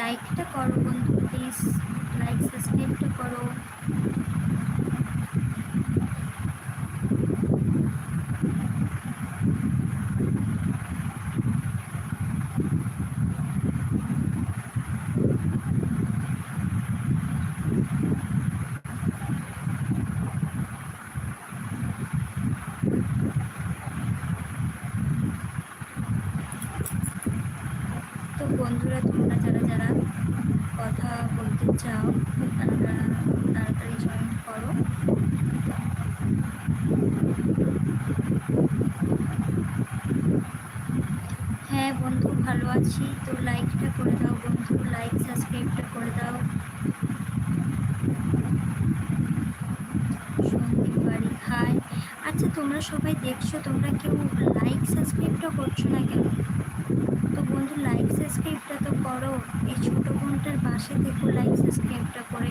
লাইকটা করো বন্ধু প্লিজ লাইক সাবস্ক্রাইবটা করো। হ্যাঁ বন্ধু, ভালো আছি। তো লাইকটা করে দাও বন্ধু লাইক সাবস্ক্রাইবটা করে দাও। বাড়ি হাই আচ্ছা তোমরা সবাই দেখছ, তোমরা কেউ লাইক সাবস্ক্রাইবটা করছ না কেন? তো বন্ধু লাইক সাবস্ক্রাইবটা তো করো। এই ছোটো বোনটার পাশে দেখো লাইক সাবস্ক্রাইবটা করে।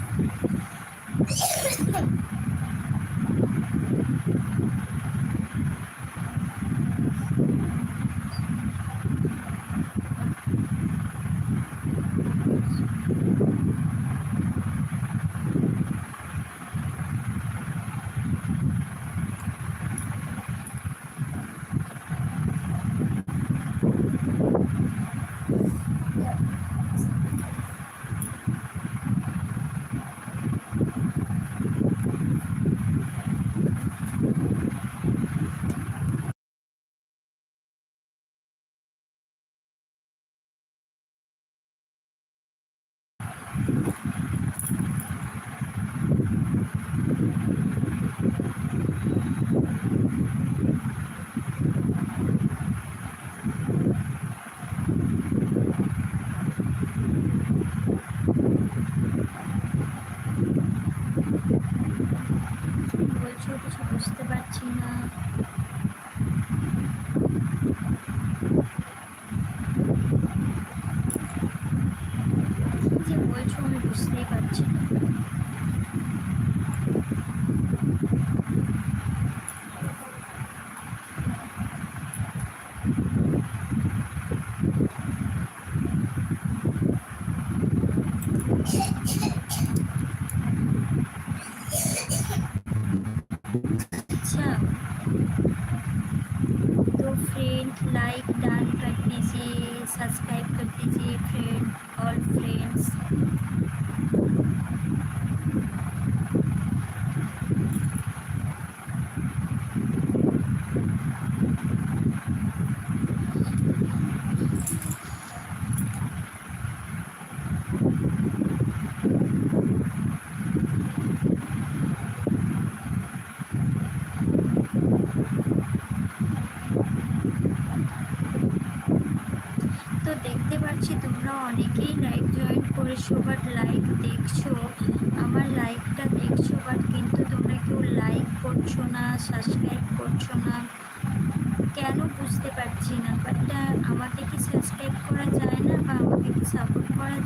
कमेंट लाइक डन कर दीजिए सब्सक्राइब कर दीजिए फ्रेंड और फ्रेंड्स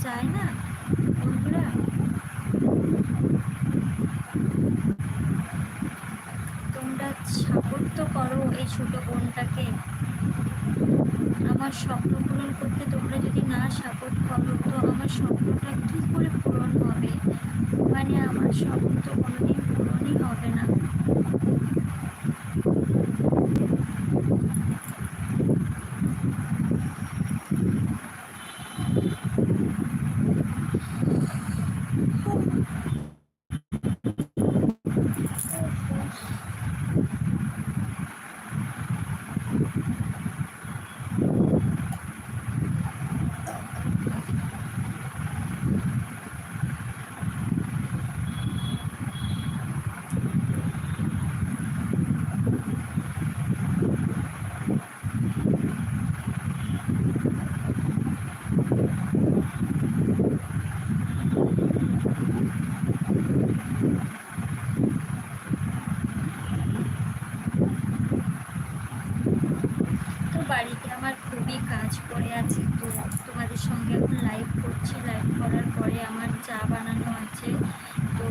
যায় না? বন্ধুরা। তোমরা সাপোর্ট তো করো এই ছোটো বোনটাকে। আমার স্বপ্ন পূরণ করতে তোমরা যদি না সাপোর্ট করো, তো আমার স্বপ্নটা কী করে পূরণ হবে? মানে আমার স্বপ্ন তো কোনোদিন পূরণই হবে না তো বাড়িতে আমার খুবই কাজ পড়ে আছে তো তোমাদের সঙ্গে এখন লাইভ করছি লাইভ করার পরে আমার চা বানানো আছে তো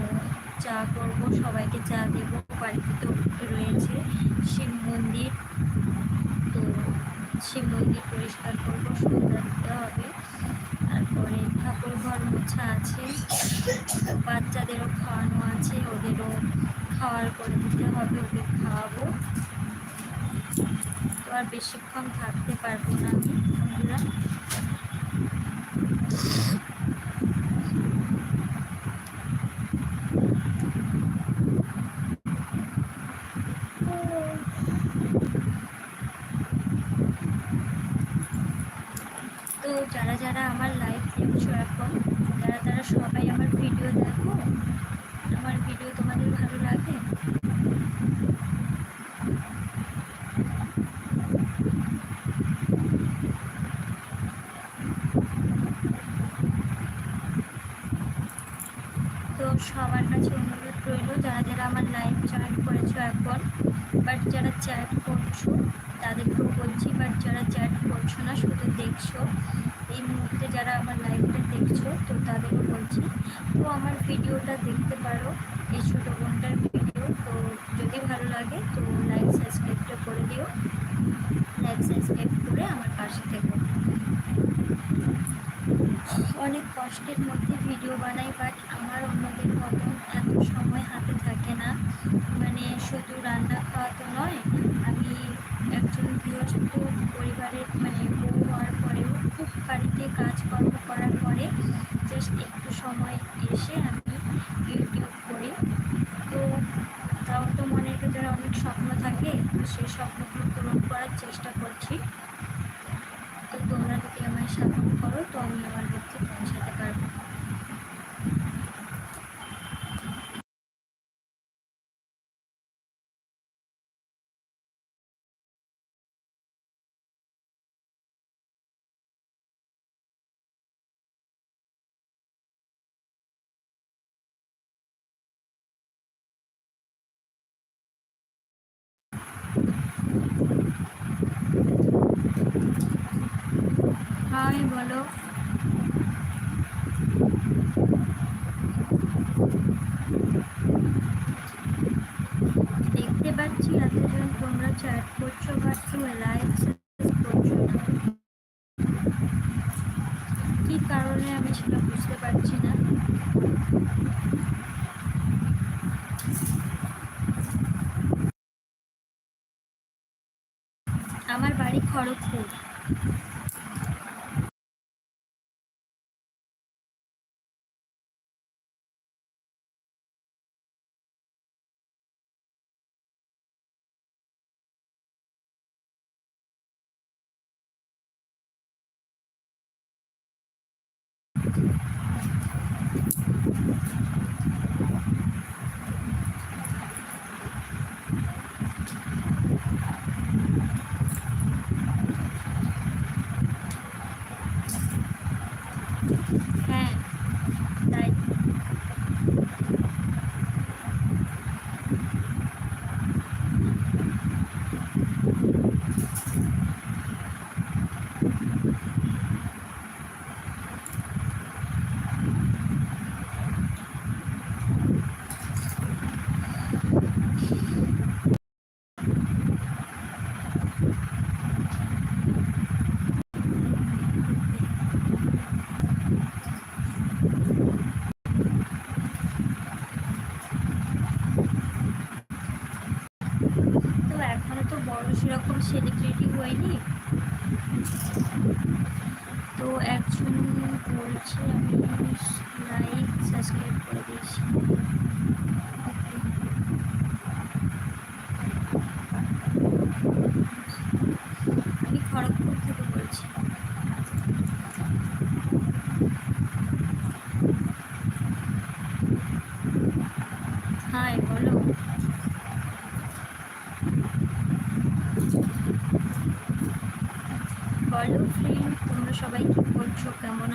চা করব সবাইকে চা দেব বাড়িতে তো রয়েছে শিব মন্দির তো শিব মন্দির পরিষ্কার করব সন্ধ্যা দিতে হবে তারপরে ঠাকুর ঘর মোছা আছে বাচ্চাদেরও খাওয়ানো আছে ওদেরও খাওয়ার করে দিতে হবে ওদের খাওয়াবো তো আর বেশিক্ষণ থাকতে পারব না আমি বন্ধুরা তো যারা যারা আমার লাইভ দেখছ এখন যারা তারা সবাই আমার ভিডিও দেখো আমার ভিডিও তোমাদের ভালো লাগে তো সবার কাছে অনুরোধ রইল যারা যারা আমার লাইভ জয়েন করেছ এখন বাট যারা চ্যাট করছ তাদেরকেও বলছি বাট যারা চ্যাট করছ না শুধু দেখছ। এই মুহূর্তে যারা আমার লাইভটা দেখছ, তো তাদেরও বলছি, তো আমার ভিডিওটা দেখতে পারো, এই ছোটো বোনটার ভিডিও। তো যদি ভালো লাগে, তো লাইক সাবস্ক্রাইবটা করে দিও। লাইক সাবস্ক্রাইব করে আমার পাশে থেকো। অনেক কষ্টের মধ্যে ভিডিও বানাই বাট আমার অন্যদের মতন এত সময় হাতে থাকে না। মানে শুধু রান্না খাওয়া তো নয় আমি একজন গৃহস্থ পরিবারের মানে বউ হওয়ার পরেও খুব বাড়িতে কাজকর্ম করার পরে জাস্ট একটু সময় এসে আমি ইউটিউব করি তো তাও তো মনের ভেতরে অনেক স্বপ্ন থাকে তো সেই স্বপ্নগুলো পূরণ করার চেষ্টা করছি তো তোমরা যদি আমায় সাপোর্ট করো তো আমি আমার লক্ষ্যে পৌঁছাতে পারব হাই বলো। দেখতে পাচ্ছি এতজন, তোমরা চ্যাট করছ কেউ লাইক করছ কি কারণে আমি সেটা বুঝতে পারছি না। আমার বাড়ি খড়গপুর।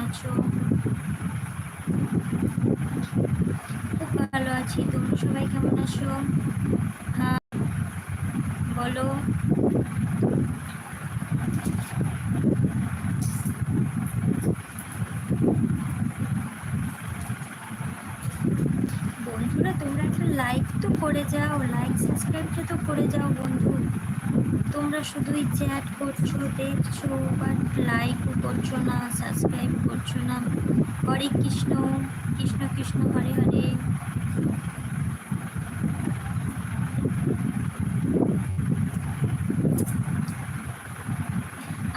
আছো খুব ভালো আছি। তোমরা সবাই কেমন আছো? হ্যাঁ বলো। বন্ধুরা, তোমরা একটা লাইক তো করে যাও লাইক সাবস্ক্রাইবটা তো করে যাও বন্ধু। তোমরা শুধুই চ্যাট করছ, দেখছ বাট লাইকও করছ না। করছ হরে কৃষ্ণ কৃষ্ণ কৃষ্ণ হরে হরে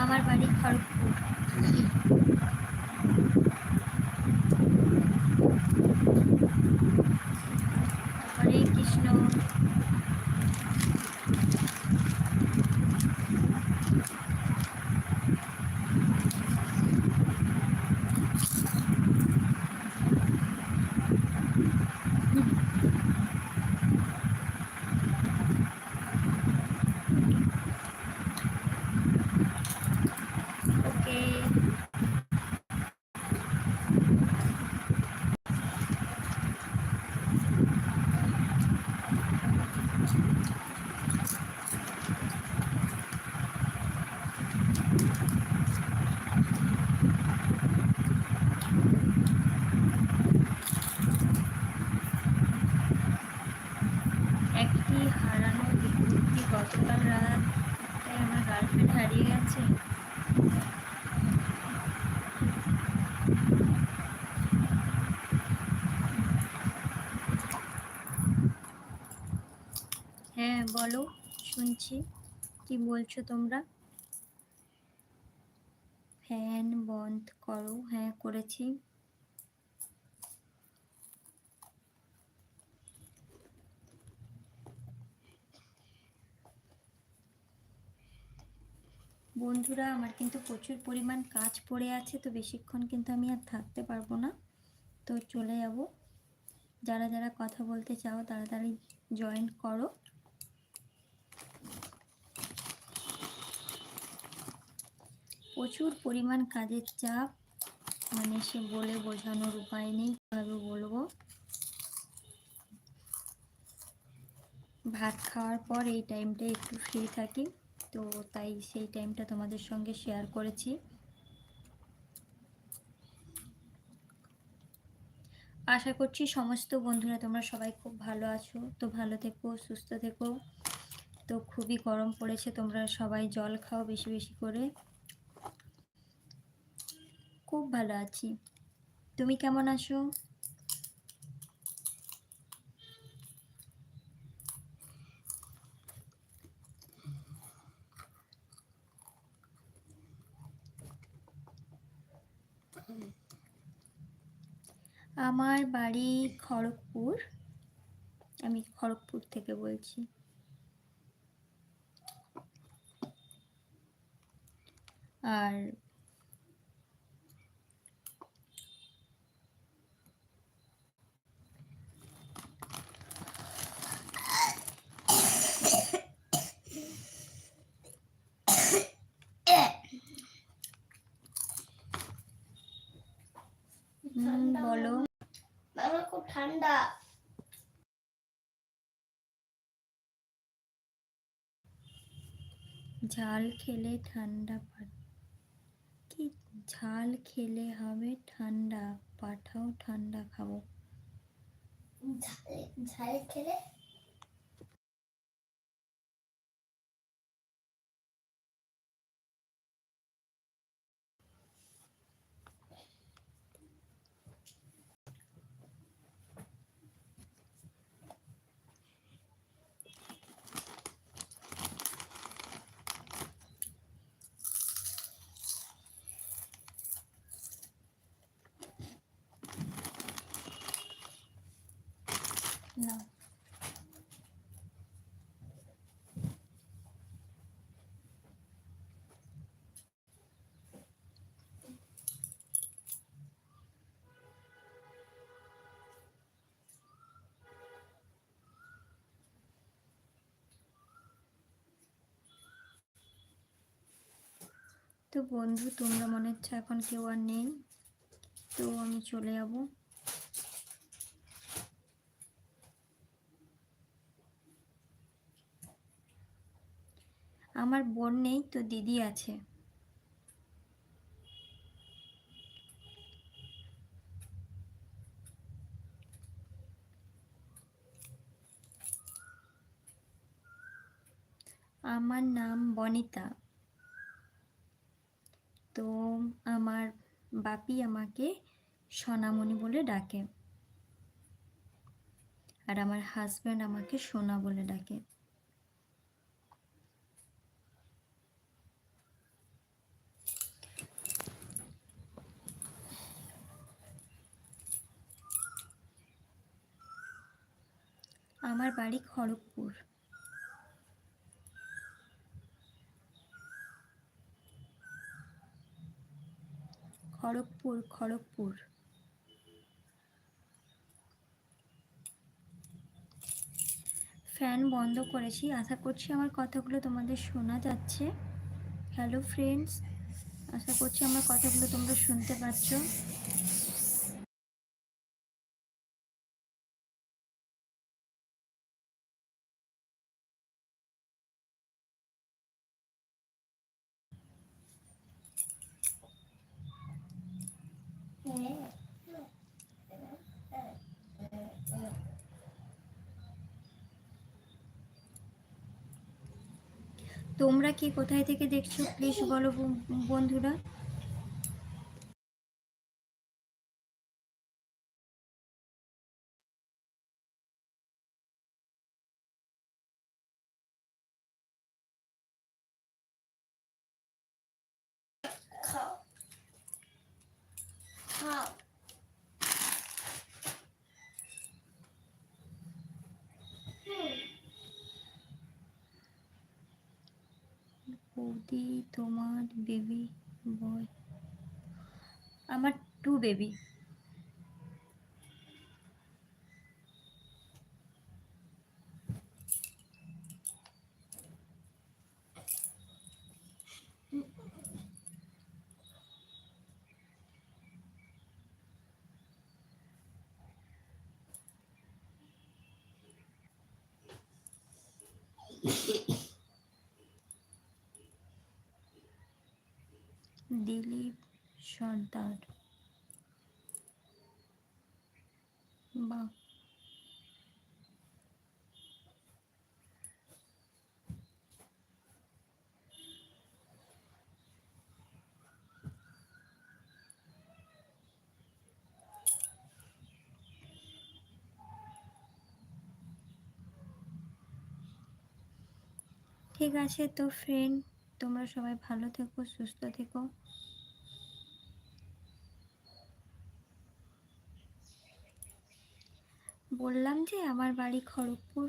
আমার বাড়ি খড়গপুর হরে কৃষ্ণ ওকে একটি হারানো বিদ্যুৎটি গতকাল রাত আমার গার্লফ্রেন্ড হারিয়ে গেছে হ্যাঁ বলো শুনছি কি বলছো তোমরা? ফ্যান বন্ধ করো। হ্যাঁ করেছি। বন্ধুরা, আমার কিন্তু প্রচুর পরিমাণ কাজ পড়ে আছে, তো বেশিক্ষণ কিন্তু আমি আর থাকতে পারব না। তো চলে যাব। যারা যারা কথা বলতে চাও, তাড়াতাড়ি জয়েন করো। প্রচুর পরিমাণ কাজের চাপ। মানে সে বলে বোঝানোর উপায় নেই, কীভাবে বলব? ভাত খাওয়ার পর এই টাইমটা একটু ফ্রি থাকি, তো তাই সেই টাইমটা তোমাদের সঙ্গে শেয়ার করেছি। আশা করছি সমস্ত বন্ধুরা তোমরা সবাই খুব ভালো আছো, তো ভালো থেকো, সুস্থ থেকো। তো খুবই গরম পড়েছে, তোমরা সবাই জল খাও বেশি বেশি করে। খুব ভালো আছি। তুমি কেমন আছো? আমার বাড়ি খড়গপুর। আমি খড়গপুর থেকে বলছি। আর হুম, বলো মামা খুব ঠান্ডা ঝাল খেলে ঠান্ডা কি? ঝাল খেলে হবে ঠান্ডা। পাঠাও ঠান্ডা খাব। ঝাল খেলে না তো বন্ধু, তোমরা মনে হচ্ছে এখন কেউ আর নেই, তো আমি চলে যাব। আমার বোন নেই, তো দিদি আছে। আমার নাম বনিতা। তো আমার বাপি আমাকে সোনামণি বলে ডাকে। আর আমার হাজব্যান্ড আমাকে সোনা বলে ডাকে। আমার বাড়ি খড়গপুর। খড়গপুর খড়গপুর। ফ্যান বন্ধ করেছি। আশা করছি আমার কথাগুলো তোমাদের শোনা যাচ্ছে। হ্যালো ফ্রেন্ডস আশা করছি আমার কথাগুলো তোমরা শুনতে পাচ্ছ। তোমরা কি কোথায় থেকে দেখছ? প্লিজ বলো বন্ধুরা। বৌদি তোমার বেবি বয় আমার টু বেবি দিলীপ সর্দার। বাহ। ঠিক আছে তো ফ্রেন্ড তোমরা সবাই ভালো থেকো সুস্থ থেকো। বললাম যে আমার বাড়ি খড়গপুর।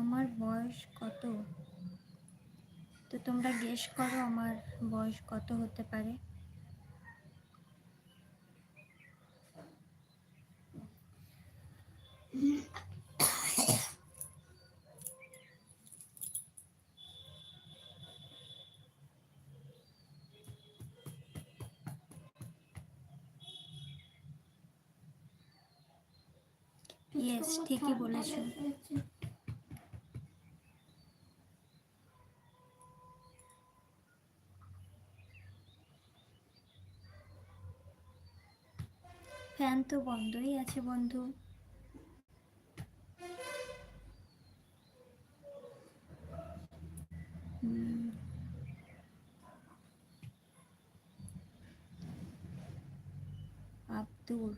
আমার বয়স কত? তো তোমরা গেস করো আমার বয়স কত হতে পারে। ইয়েস ঠিকই বলেছ ফ্যান তো বন্ধই আছে বন্ধু। আব্দুর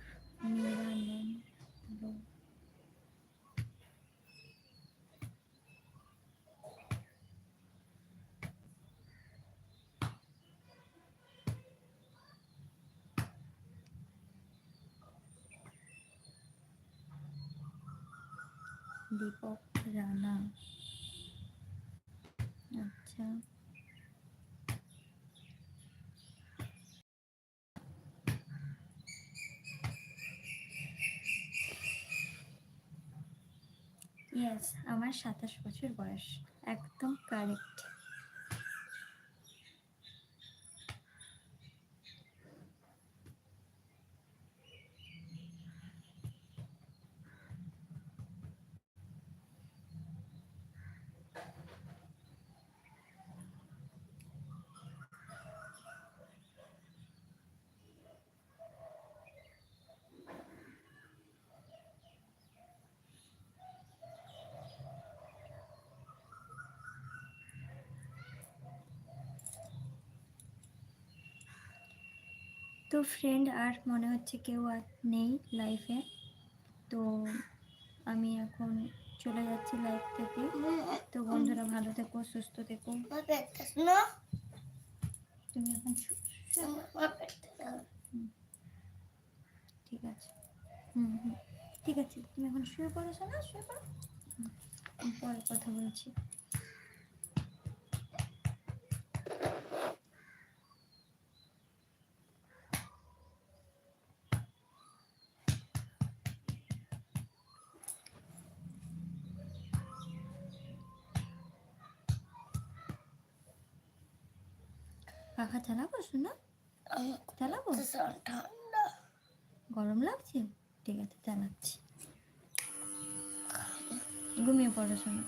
দীপক রানা। আচ্ছা। ইয়েস আমার সাতাশ বছর বয়স। একদম কারেক্ট তো ফ্রেন্ড আর মনে হচ্ছে কেউ আর নেই লাইফে তো আমি এখন চলে যাচ্ছি লাইফ থেকে। তো বন্ধুরা ভালো থেকো, সুস্থ থেকো। তুমি এখন ঠিক আছে। হুম হুম, ঠিক আছে। তুমি এখন শুয়ে পড়েছো না শুয়ে পড়ো। পরে কথা বলছি। চালাবো শোনা চালাবো ঠান্ডা গরম লাগছে? ঠিক আছে চালাচ্ছি ঘুমিয়ে পড়ো শোনা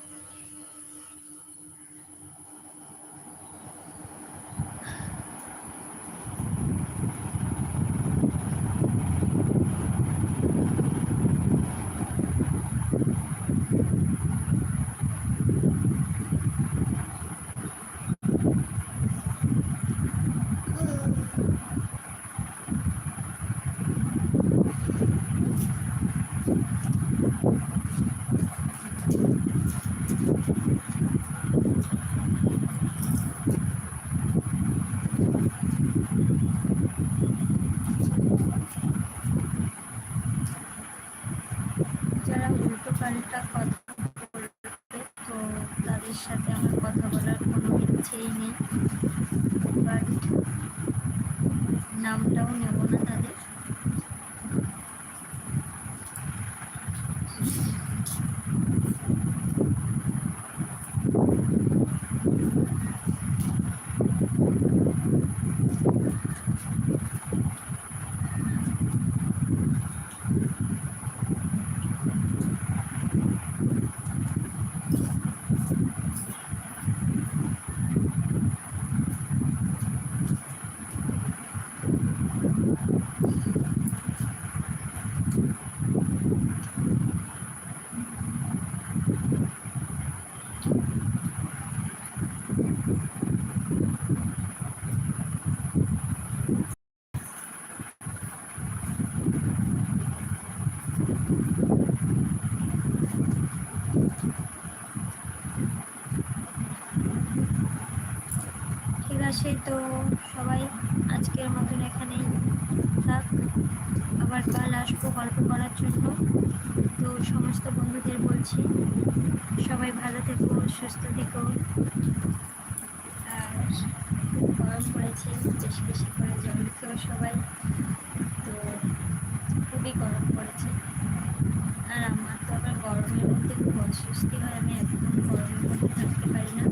আবার কাল আসব গল্প করার জন্য। তো সমস্ত বন্ধুদের বলছি, সবাই ভালো থেকো, সুস্থ থেকো। আর খুব গরম পড়েছে, বেশি বেশি করে জল খেও সবাই। তো খুবই গরম পড়েছে। আর আমার তো আবার গরমের মধ্যে খুব অস্বস্তি হয়, আমি একদম গরমের মধ্যে থাকতে পারি না।